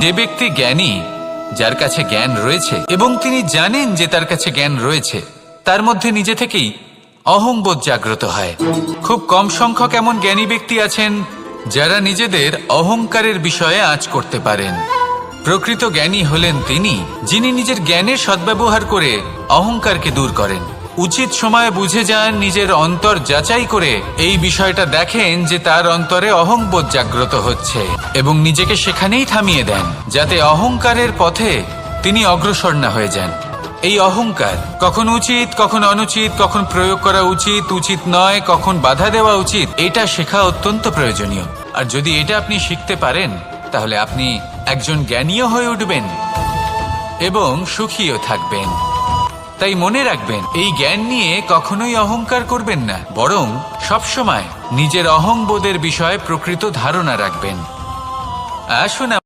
যে ব্যক্তি জ্ঞানী, যার কাছে জ্ঞান রয়েছে, এবং তিনি জানেন যে তার কাছে জ্ঞান রয়েছে, তার মধ্যে নিজে থেকেই অহংবোধ জাগ্রত হয়। খুব কম সংখ্যক এমন জ্ঞানী ব্যক্তি আছেন, যারা নিজেদের অহংকারের বিষয়ে আঁচ করতে পারেন। প্রকৃত জ্ঞানী হলেন তিনি, যিনি নিজের জ্ঞানের সদ্ব্যবহার করে অহংকারকে দূর করেন। উচিত সময়ে বুঝে যান নিজের অন্তর যাচাই করে এই বিষয়টা দেখেন যে তার অন্তরে অহংবোধ জাগ্রত হচ্ছে এবং নিজেকে সেখানেই থামিয়ে দেন, যাতে অহংকারের পথে তিনি অগ্রসর না হয়ে যান। এই অহংকার কখন উচিত, কখন অনুচিত, কখন প্রয়োগ করা উচিত উচিত নয়, কখন বাধা দেওয়া উচিত, এটা শেখা অত্যন্ত প্রয়োজনীয়। আর যদি এটা আপনি শিখতে পারেন, তাহলে আপনি একজন জ্ঞানীয় হয়ে উঠবেন এবং সুখীও থাকবেন। তাই মনে রাখবেন, এই জ্ঞান নিয়ে কখনোই অহংকার করবেন না, বরং সবসময় নিজের অহংবোধের বিষয়ে প্রকৃত ধারণা রাখবেন। আসুন